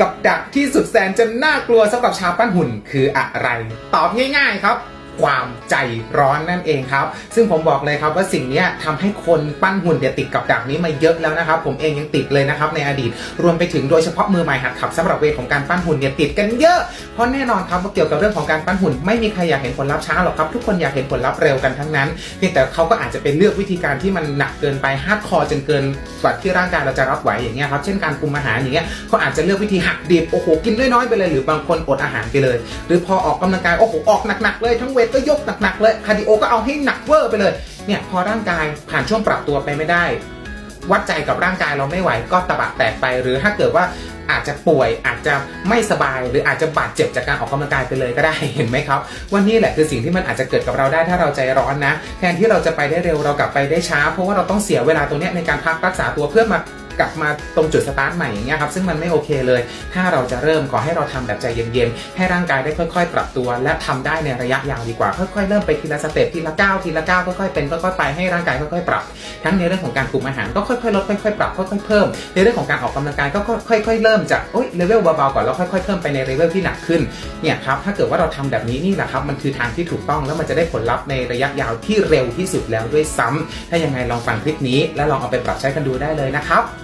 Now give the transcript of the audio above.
กับดักที่สุดแสนจะน่ากลัวสำหรับชาวปั้นหุ่นคืออะไร ตอบง่าย ๆ ครับ ความใจร้อนนั่นเองครับ ซึ่งผมบอกเลยครับว่าสิ่งนี้ยทำให้คนปั้นหุ่นเดี๋ยติดกับดักนี้มาเยอะแล้วนะครับ ผมเองยังติดเลยนะครับในอดีต รวมไปถึงโดยเฉพาะมือใหม่หัดขับสำหรับเวทของการปั้นหุ่นเนี่ยติดกันเยอะ เพราะแน่นอนครับว่าเกี่ยวกับเรื่องของการปั้นหุ่นไม่มีใครอยากเห็นผลลัพธ์ช้าหรอกครับ ทุกคนอยากเห็นผลลัพธ์เร็วกันทั้งนั้น เพียงแต่เขาก็อาจจะเป็นเลือกวิธีการที่มันหนักเกินไปฮาร์ดคอร์จนเกินกว่าที่ร่างกายเราจะรับไหวอย่างเงี้ยครับ เช่นการคุมอาหารอย่างเงี้ยเขาอาจจะเลือกวิธีหักดิบโอ้โหกินน้อยๆไปเลยหรือบางคนอดอาหารไปเลย หรือพอออกกำลังกายโอ้โหออกหนักๆเลยทั้งเวทก็ยกหนักๆเลยคาร์ดิโอก็เอาให้หนักเวอร์ไปเลยเนี่ยพอร่างกายผ่านช่วงปรับตัวไปไม่ได้ วัดใจกับร่างกายเราไม่ไหวก็ตะบะแตกไป หรือถ้าเกิดว่าอาจจะป่วยอาจจะไม่สบาย หรืออาจจะบาดเจ็บจากการออกกำลังกายไปเลยก็ได้เห็นไหมครับว่านี่แหละคือสิ่งที่มันอาจจะเกิดกับเราได้ถ้าเราใจร้อนนะ แทนที่เราจะไปได้เร็วเรากลับไปได้ช้า เพราะว่าเราต้องเสียเวลาตรงเนี้ยในการพักรักษาตัวเพื่อมา กลับมาตรงจุดสตาร์ทใหม่อย่างเงี้ยครับซึ่งมันไม่โอเคเลย ถ้าเราจะเริ่มขอให้เราทำแบบใจเย็นๆ ให้ร่างกายได้ค่อยๆ ปรับตัว และทำได้ในระยะยาวดีกว่า ค่อยๆ เริ่มไปทีละสเต็ปทีละก้าวทีละก้าวค่อยๆเป็นค่อยๆไปให้ร่างกายค่อยๆ ปรับ ทั้งในเรื่องของการคุมอาหารก็ค่อยๆลดค่อยๆ ปรับค่อยๆเพิ่ม ในเรื่องของการออกกำลังกายก็ค่อยๆเริ่มจากโอ้ยเลเวลเบาๆก่อนแล้วค่อยๆเพิ่มไปในเลเวลที่หนักขึ้นเนี่ยครับถ้าเกิดว่าเราทำแบบนี้นี่แหละครับมันคือทางที่ถูกต้องแล้วมันจะได้ผลลัพธ์ในระยะยาวที่เร็วที่สุดแล้วด้วยซ้ำถ้ายังไงลองฟังคลิปนี้ และลองเอาไปปรับใช้กันดูได้เลยนะครับ